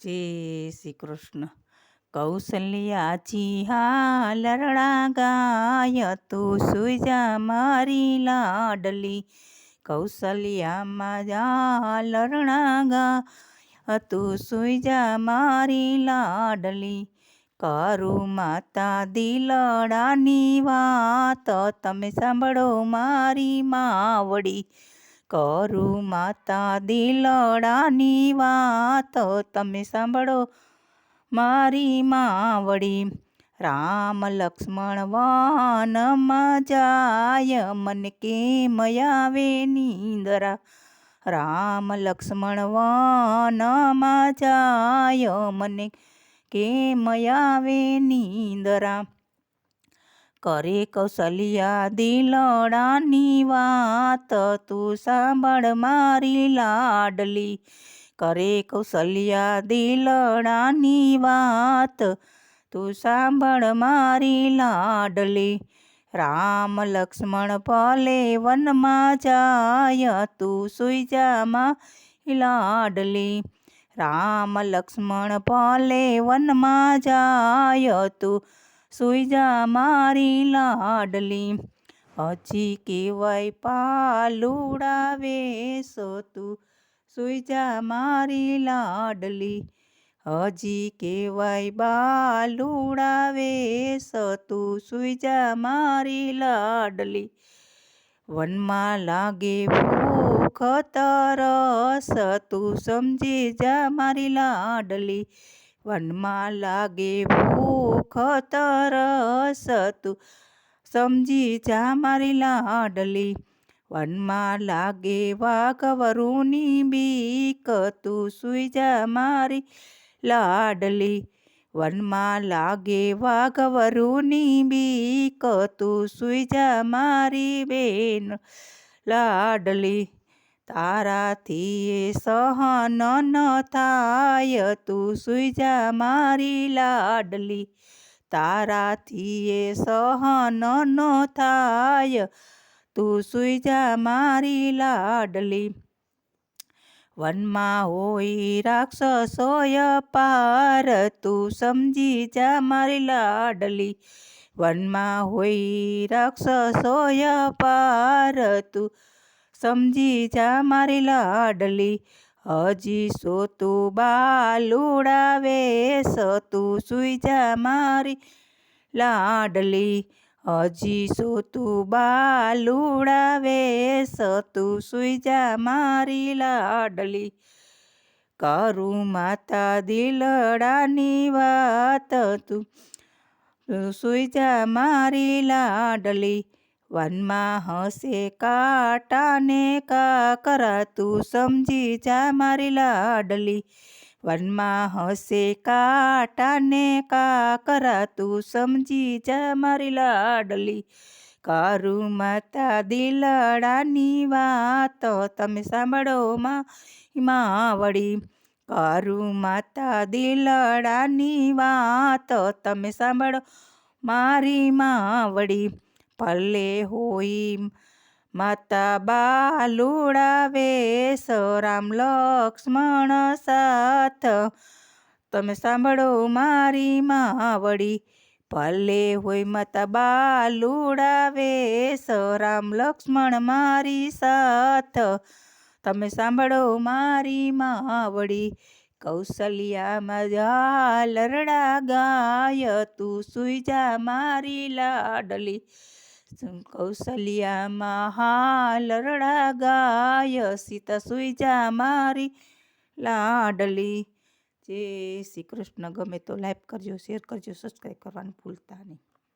જય શ્રી કૃષ્ણ. કૌશલ્યાજી હા લરણા ગાય તું સુઈ જા મારી લાડલી. કૌશલ્યામાં જા લરણા ગા તું સુઈ જા મારી લાડલી. કરું માતા દિલડાની વાત, તમે સાંભળો મારી માવડી. કરું માતા દિલડાની વાત. તમે સાંભળો મારી માવડી. રામ લક્ષ્મણ વનમાં જાય. મને કેમ આવે નીંદરા? રામ લક્ષ્મણ વનમાં જાય. મને કેમ આવે નીંદરા? કરે કૌશલ્યા દિલડાની વાત, તું સાંભળ મારી લાડલી. કરે કૌશલ્યા દિલડાની વાત, તું સાંભળ મારી લાડલી. રામ લક્ષ્મણ ભલે વનમાં જાય, તું સુઈ જામાં લાડલી. રામ લક્ષ્મણ ભલે વનમાં જાય, તું સુઈ જા મારી લાડલી. હજી કેવાય પાલુડાવે સો તું. સુઈ જા મારી લાડલી. હજી કેવાય બાલુડાવે સો તું. સુઈ જા મારી લાડલી. વનમાં લાગે ભૂખ તરસ તું. સમજી જા મારી લાડલી. વનમાં લાગે ભૂખ તરસ તું. સમજી જા મારી લાડલી, વનમાં લાગે વાઘવરુની બીક તું. સુઈ જા મારી લાડલી, વનમાં લાગે વાઘવરુની બીક તું. સુઈ જા મારી બેન લાડલી. તારાથી સહન ન થાય, તું સુઈ જા મારી લાડલી. તારાથી સહન ન થાય, તું સુઈ જા મારી લાડલી. વનમાં હોય રાક્ષસોય પાર, તું સમજી જા મારી લાડલી. વનમાં હોય રાક્ષસોય પાર, તું સમજી જા મારી લાડલી. હજી સોતું બાલુડાવે સતું સુઈ જા મારી લાડલી. હજી સોતું બાલુડાવે સતું સુઈ જા મારી લાડલી. કરું માતા દિલડાની વાત, તું સુઈ જા મારી લાડલી. વનમાં હસે કાટાને કાકરા તું સમજી જા મારી લાડલી. વનમાં હસે કાટાને કાકરા તું સમજી જા મારી લાડલી. કારું માતા દિલડાની વાત તમે સાંભળો માં વળી કારું માતા દિલડાની વાત તમે સાંભળો મારી માવડી ભલે હોઈ માતા બાલુડાવે રામ લક્ષ્મણ સાથ. તમે સાંભળો મારી માવડી ભલે હોય માતા બાલુડાવે રામ લક્ષ્મણ મારી સાથ. તમે સાંભળો મારી માવડી, કૌશલ્યામાં જા લરડા ગાય, તું સુઈ જા મારી લાડલી. કૌશલ્યામાં હાલરડા ગાય, સીતા સુઈ જા મારી લાડલી. જે શ્રી કૃષ્ણ, ગમે તો લાઈક કરજો શેર કરજો સબસ્ક્રાઈબ કરવાનું ભૂલતા નહીં.